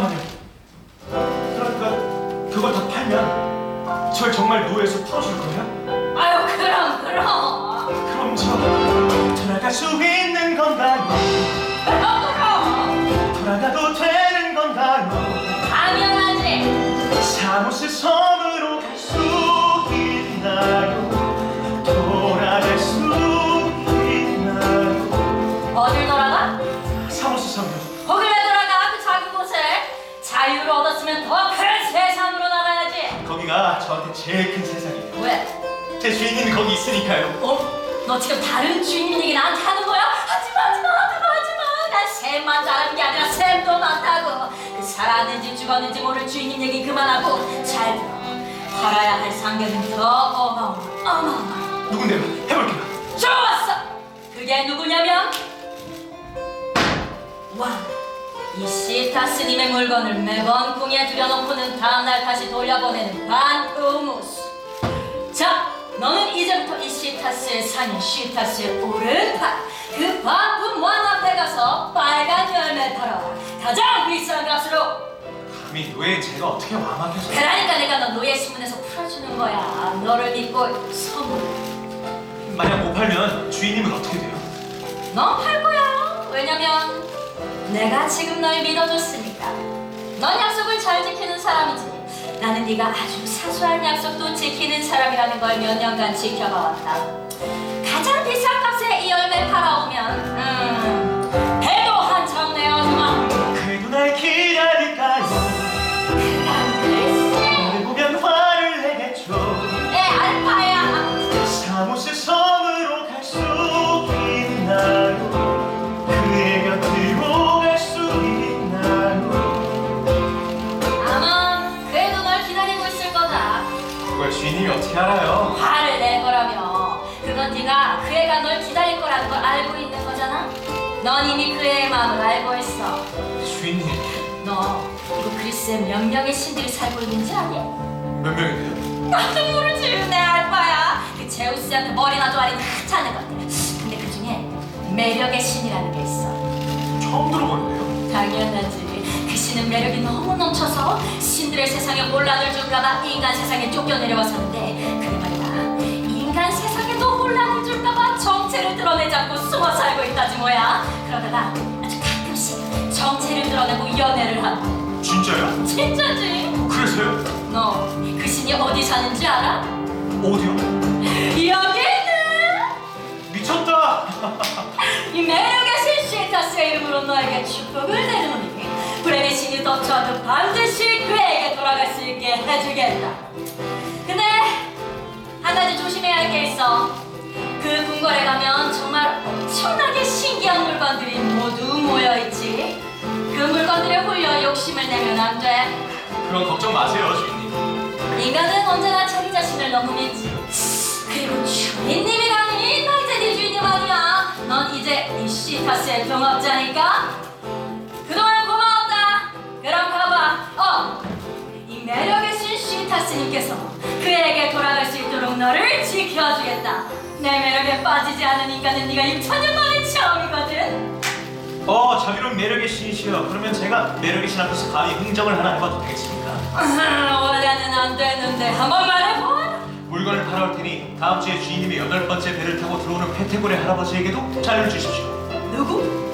잠깐만요. 그러니까 그걸 다 팔면 절 정말 노예에서 풀어줄 거예요? 아유 그럼 그럼 그럼 저 돌아갈 수 있는 건가요? 그럼 그럼 돌아가도 되는 건가요? 당연하지 사무실 섬 자유를 얻었으면 더 큰 세상으로 나가야지 거기가 저한테 제일 큰 세상이에요. 왜? 제 주인님이 거기 있으니까요. 어? 너 지금 다른 주인 얘기 나한테 하는 거야? 하지마 하지마 하지마 하지마 난 샘만 잘하는 게 아니라 샘도 많다고 그 살았는지 죽었는지 모를 주인님 얘기 그만하고 잘 들어 팔아야 할 상대는 더 어마어마 어마어마 누군데요? 해볼게요. 좋았어 그게 누구냐면 와 이 시타 스님의 물건을 매번 궁에 들여놓고는 다음날 다시 돌려보내는 반우무스. 자, 너는 이제부터 이 시타스의 상인 시타스의 오른팔 그 바쁜 왕 앞에 가서 빨간 열매 팔아라 가장 비싼 값으로. 감히 노예 제가 어떻게 왕하겠어요? 그러니까 내가 너 노예 신문에서 풀어주는 거야. 너를 믿고 선물. 만약 못 팔면 주인님은 어떻게 돼요? 넌 팔 거야. 왜냐면 내가 지금 널 믿어줬으니까. 넌 약속을 잘 지키는 사람이지. 나는 네가 아주 사소한 약속도 지키는 사람이라는 걸 몇 년간 지켜봐왔다 주인님이 어떻게 알아요? 화를 낼 거라며. 그건 네가 그 애가 널 기다릴 거라는 걸 알고 있는 거잖아. 넌 이미 그 애의 마음을 알고 있어. 주인님. 너 이거 그리스에 몇 명의 신들이 살고 있는지 아니? 몇 명인데요? 나도 모르지. 내 알바야. 그 제우스한테 머리나 좋아하는 하찮은 것들 근데 그 중에 매력의 신이라는 게 있어. 처음 들어보는데요. 당연하지 그 신은 매력이 너무 넘쳐서 신들의 세상에 혼란을 줄까봐 인간 세상에 쫓겨 내려왔었는데 그게 말이야 인간 세상에도 혼란을 줄까봐 정체를 드러내지 않고 숨어 살고 있다지 뭐야 그러다가 아주 가끔씩 정체를 드러내고 연애를 하고 진짜요? 진짜지 그래서요? 너 그 신이 어디 사는지 알아? 어디요? 여기 있는 미쳤다! 이 매력의 신 시타스의 이름으로 너에게 축복을 내주노니 불행의 신이 덮쳐도 반드시 그에게 돌아갈 수 있게 해주겠다 근데 한 가지 조심해야 할 게 있어 그 궁궐에 가면 정말 엄청나게 신기한 물건들이 모두 모여있지 그 물건들에 홀려 욕심을 내면 안 돼 그런 걱정 마세요, 주인님. 인간은 언제나 자기 자신을 너무 믿지. 그리고 주인님이라니 네 주인님 아니야. 넌 이제 이 시타스의 경업자니까. 시타스님께서 그에게 돌아갈 수 있도록 너를 지켜주겠다. 내 매력에 빠지지 않은 인간은 네가 6천년 만에 처음이거든. 어, 자비로운 매력의 신이시여. 그러면 제가 매력의 신 앞에서 감히 흥정을 하나 해봐도 되겠습니까? 원래는 안 되는데 한번 말해봐. 물건을 팔아올 테니 다음 주에 주인님이 여덟 번째 배를 타고 들어오는 페테고레 할아버지에게도 자료를 주십시오. 누구?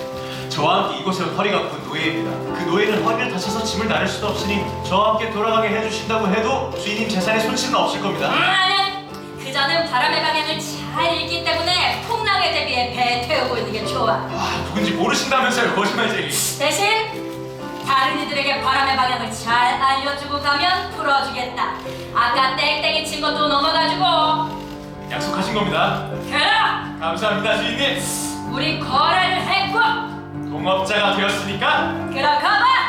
저와 함께 이곳에 허리가 굽은 노예입니다. 그 노예는 허리를 다쳐서 짐을 나를 수도 없으니 저와 함께 돌아가게 해주신다고 해도 주인님 재산에 손실은 없을 겁니다. 아니, 그자는 바람의 방향을 잘 읽기 때문에 풍랑에 대비해 배에 태우고 있는 게 좋아. 아, 누군지 모르신다면서요, 거짓말쟁이. 대신 다른 이들에게 바람의 방향을 잘 알려주고 가면 풀어주겠다. 아까 땡땡이 친 것도 넘어가지고. 약속하신 겁니다. 그래, 감사합니다, 주인님. 우리 거래를 했고. 동업자가 되었으니까 그럼 가봐.